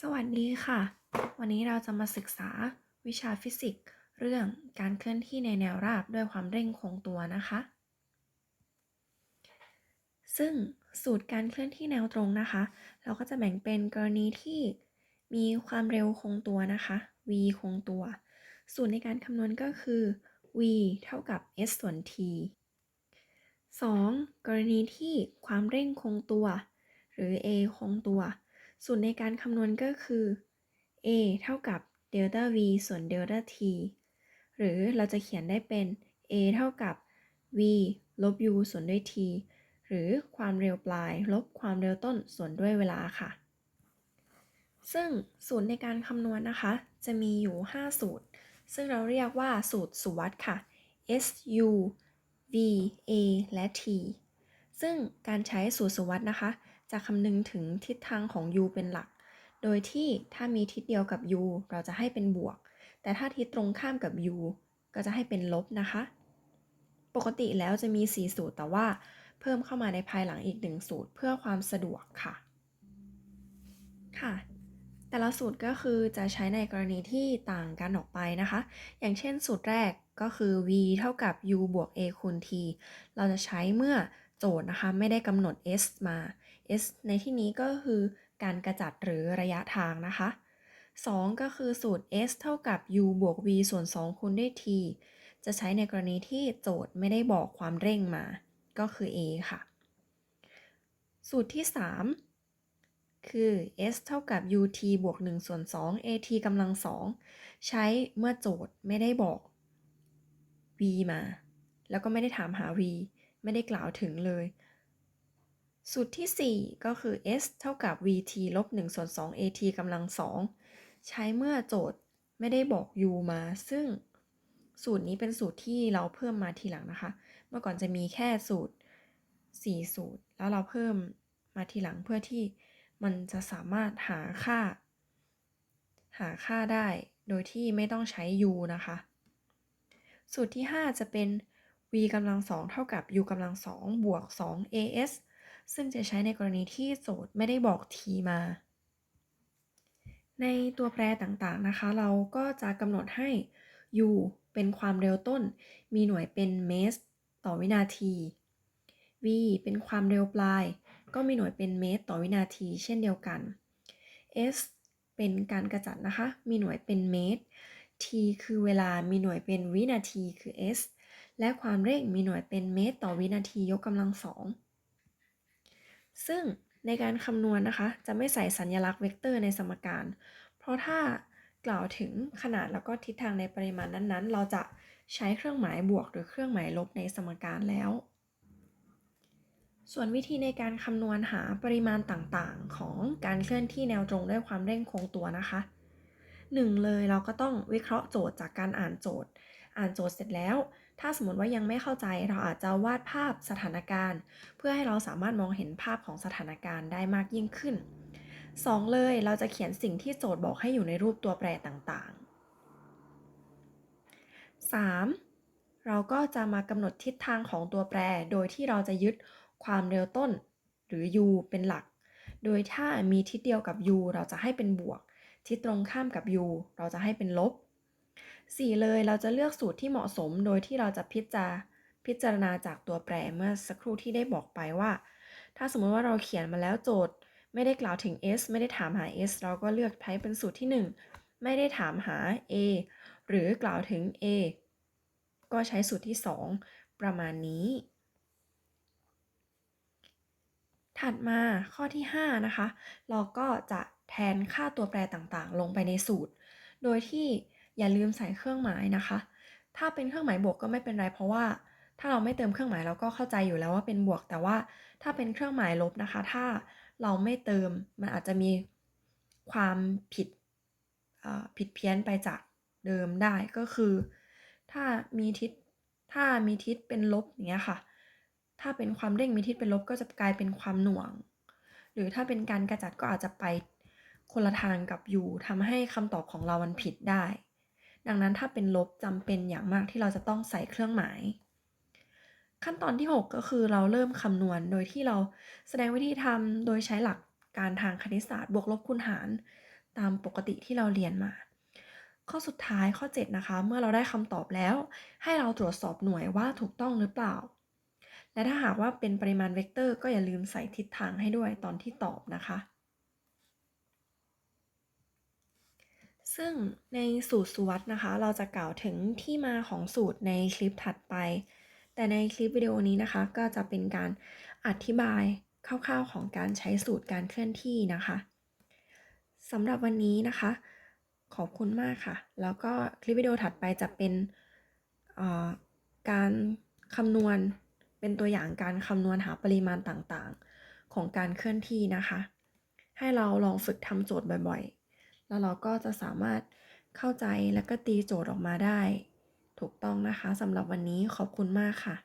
สวัสดีค่ะ วันนี้เราจะมาศึกษาวิชาฟิสิกส์ เรื่องการเคลื่อนที่ในแนวราบด้วยความเร่งคงตัวนะคะ ซึ่งสูตรการเคลื่อนที่แนวตรงนะคะ เราก็จะแบ่งเป็นกรณีที่มีความเร็วคงตัวนะคะ v คงตัว สูตรในการคำนวณก็คือ v เท่ากับ s ส่วน t 2. กรณีที่ความเร่งคงตัว หรือ a คงตัว สูตรในการคำนวณก็คือ a เท่ากับเดลต้า v ส่วนเดลต้า t หรือเราจะเขียนได้เป็น a เท่ากับ v ลบ u ส่วนด้วย t หรือความเร็วปลาย ลบความเร็วต้นส่วนด้วยเวลาค่ะ ซึ่งสูตรในการคำนวณนะคะ จะมีอยู่ 5 สูตร ซึ่งเราเรียกว่าสูตรสุวัตค่ะ S U V A และ T ซึ่งการใช้สูตรสุวัตนะคะ จะคำนึงถึงทิศทางของ u เป็นหลัก โดยที่ถ้ามีทิศเดียวกับ u เราจะให้เป็นบวก แต่ถ้าทิศตรงข้ามกับ u ก็จะให้เป็นลบนะคะ ปกติแล้วจะมี 4 สูตรแต่ว่าเพิ่มเข้ามาในภายหลังอีก 1 สูตรเพื่อความสะดวกค่ะ ค่ะ แต่ละสูตรก็คือจะใช้ในกรณีที่ต่างกันออกไปนะคะ อย่างเช่นสูตรแรกก็คือ v เท่ากับ u บวก a คูณ t เราจะใช้เมื่อ โจทย์นะคะไม่ได้กำหนด s มา s ในที่นี้ก็คือการกระจัดหรือระยะทางนะคะ 2 ก็คือสูตร s เท่ากับ u บวก v ส่วน 2 คูณด้วย t จะใช้ในกรณีที่โจทย์ไม่ได้บอกความเร่งมา ก็คือ a ค่ะ สูตรที่ 3 คือ s เท่ากับ ut บวก 1 ส่วน 2 at กำลัง 2 ใช้เมื่อโจทย์ไม่ได้บอก v มา แล้วก็ไม่ได้ถามหา v ไม่ได้กล่าวถึงเลย สูตรที่ 4 ก็คือ s เท่ากับ vt ลบ1ส่วน2 at กำลัง 2 ใช้เมื่อโจทย์ไม่ได้บอก u มา ซึ่งสูตรนี้เป็นสูตรที่เราเพิ่มมาทีหลังนะคะ เมื่อก่อนจะมีแค่สูตร 4 สูตร แล้วเราเพิ่มมาทีหลังเพื่อที่มันจะสามารถหาค่า หาค่าได้โดยที่ไม่ต้องใช้ u นะคะ สูตรที่ 5 จะเป็น v กำลัง2เท่ากับ u กำลัง2บวก 2 as ซึ่งจะใช้ในกรณีที่โจทย์ไม่ได้บอก t มา ในตัวแปรต่างๆนะคะ เราก็จะกำหนดให้ u เป็นความเร็วต้น มีหน่วยเป็นเมตรต่อวินาที v เป็นความเร็วปลาย ก็มีหน่วยเป็นเมตรต่อวินาทีเช่นเดียวกัน s เป็นการกระจัดนะคะ มีหน่วยเป็นเมตร t คือเวลา มีหน่วยเป็นวินาทีคือ s และความเร่งมีหน่วยเป็นเมตรต่อวินาทียกกำลังสอง ซึ่งในการคำนวณนะคะ จะไม่ใส่สัญลักษณ์เวกเตอร์ในสมการ เพราะถ้ากล่าวถึงขนาดแล้วก็ทิศทางในปริมาณนั้นๆ เราจะใช้เครื่องหมายบวกหรือเครื่องหมายลบในสมการแล้ว ส่วนวิธีในการคำนวณหาปริมาณต่างๆ ของการเคลื่อนที่แนวตรงด้วยความเร่งคงตัวนะคะหนึ่งเลยเราก็ต้องวิเคราะห์โจทย์จากการอ่านโจทย์ อ่านโจทย์เสร็จแล้ว ถ้าสมมติว่ายังไม่เข้าใจเราอาจจะวาดภาพสถานการณ์ เพื่อให้เราสามารถมองเห็นภาพของสถานการณ์ได้มากยิ่งขึ้น 2. เลยเราจะเขียนสิ่งที่โจทย์บอกให้อยู่ในรูปตัวแปรต่างๆ 3. เราก็จะมากำหนดทิศทางของตัวแปร โดยที่เราจะยึดความเร็วต้น หรือ u เป็นหลัก โดยถ้ามีทิศเดียวกับ u เราจะให้เป็นบวก ทิศตรงข้ามกับ u เราจะให้เป็นลบ 4. เลยเราจะเลือกสูตรที่เหมาะสมโดยที่เราจะพิจารพิจารณาจากตัวแปรเมื่อสักครู่ที่ได้บอกไปว่า ถ้าสมมติว่าเราเขียนมาแล้วโจทย์ ไม่ได้กล่าวถึง s ไม่ได้ถามหา s เราก็เลือกใช้เป็นสูตรที่ 1 ไม่ได้ถามหา a หรือกล่าวถึง a ก็ใช้สูตรที่ 2 ประมาณนี้ ถัดมาข้อที่ 5 นะคะ เราก็จะแทนค่าตัวแปรต่างๆ ลงไปในสูตร โดยที่ อย่าลืมใส่เครื่องหมายนะคะ ถ้าเป็นเครื่องหมายบวกก็ไม่เป็นไร เพราะว่าถ้าเราไม่เติมเครื่องหมายเราก็เข้าใจอยู่แล้วว่าเป็นบวก แต่ว่าถ้าเป็นเครื่องหมายลบนะคะ ถ้าเราไม่เติมมันอาจจะมีความผิดผิดเพี้ยนไปจากเดิมได้ก็คือ ถ้ามีทิศถ้ามีทิศเป็นลบอย่างเงี้ยค่ะ ถ้าเป็นความเร่งมีทิศเป็นลบก็จะกลายเป็นความหน่วง หรือถ้าเป็นการกระจัดก็อาจจะไปคนละทางกับอยู่ทำให้คำตอบของเรามันผิดได้ ดังนั้นถ้าเป็นลบจำเป็นอย่างมากที่เราจะต้องใส่เครื่องหมาย ขั้นตอนที่ 6 ก็คือเราเริ่มคำนวณโดยที่เราแสดงวิธีทำโดยใช้หลักการทางคณิตศาสตร์บวกลบคูณหาร ตามปกติที่เราเรียนมา ข้อสุดท้ายข้อ 7 นะคะ เมื่อเราได้คำตอบแล้ว ให้เราตรวจสอบหน่วยว่าถูกต้องหรือเปล่า และถ้าหากว่าเป็นปริมาณเวกเตอร์ ก็อย่าลืมใส่ทิศทางให้ด้วยตอนที่ตอบนะคะ ซึ่งในสูตรสุวัตนะคะ เราจะกล่าวถึงที่มาของสูตรในคลิปถัดไป แต่ในคลิปวิดีโอนี้นะคะ ก็จะเป็นการอธิบายคร่าวๆของการใช้สูตรการเคลื่อนที่นะคะสำหรับวันนี้นะคะ ขอบคุณมากค่ะ แล้วก็คลิปวิดีโอถัดไปจะเป็นการคำนวณเป็นตัวอย่างการคำนวณหาปริมาณต่างๆ ของการเคลื่อนที่นะคะ ให้เราลองฝึกทำโจทย์บ่อยๆ แล้วเราก็จะสามารถเข้าใจและก็ตีโจทย์ออกมาได้ ถูกต้องนะคะสำหรับวันนี้ขอบคุณมากค่ะ